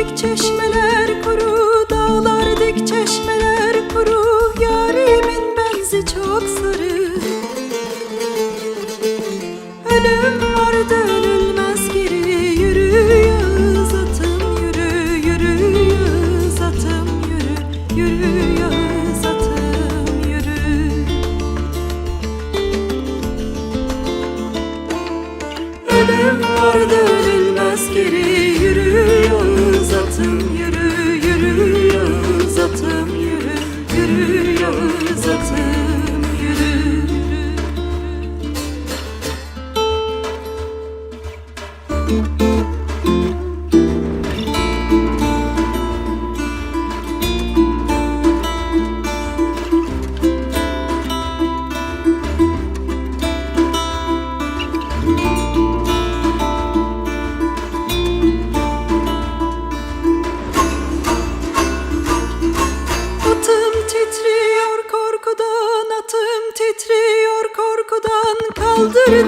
Dik çeşmeler kuru, dağlar dik çeşmeler kuru. Yarimin benzi çok sarı. Ölüm var dönülmez geri. Yürü Yağız atım yürü Yürü Yağız atım yürü. Yürü Yağız atım yürü. Ölüm var dönülmez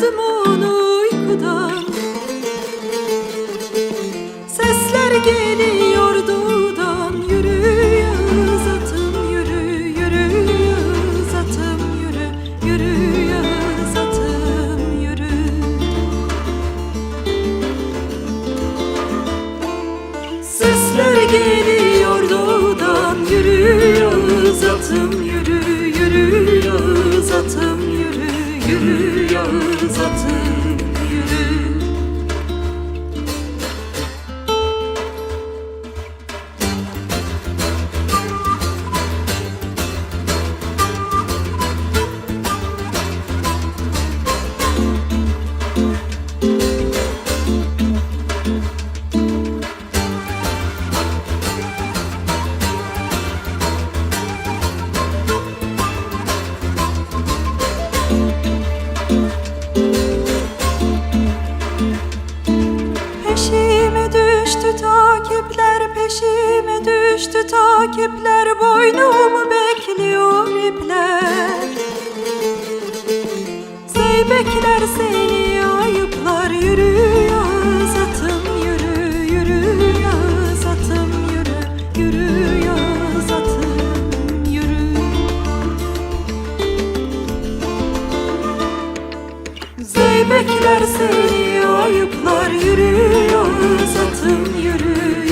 Kaldırdım onu uykudan. Sesler geliyor doğudan Yürü Yağız atım yürü, yürü Yağız atım yürü Yürü Yağız atım yürü. Sesler geliyor doğudan Yürüyor zatım yürü Peşime düştü takipler Boynumu bekliyor ipler. Zeybekler seni ayıplar Yürü Yağız atım yürü Yürü Yağız atım yürü Yürü Yağız atım yürü. Zeybekler seni ayıplar Yürüyor zatım yürü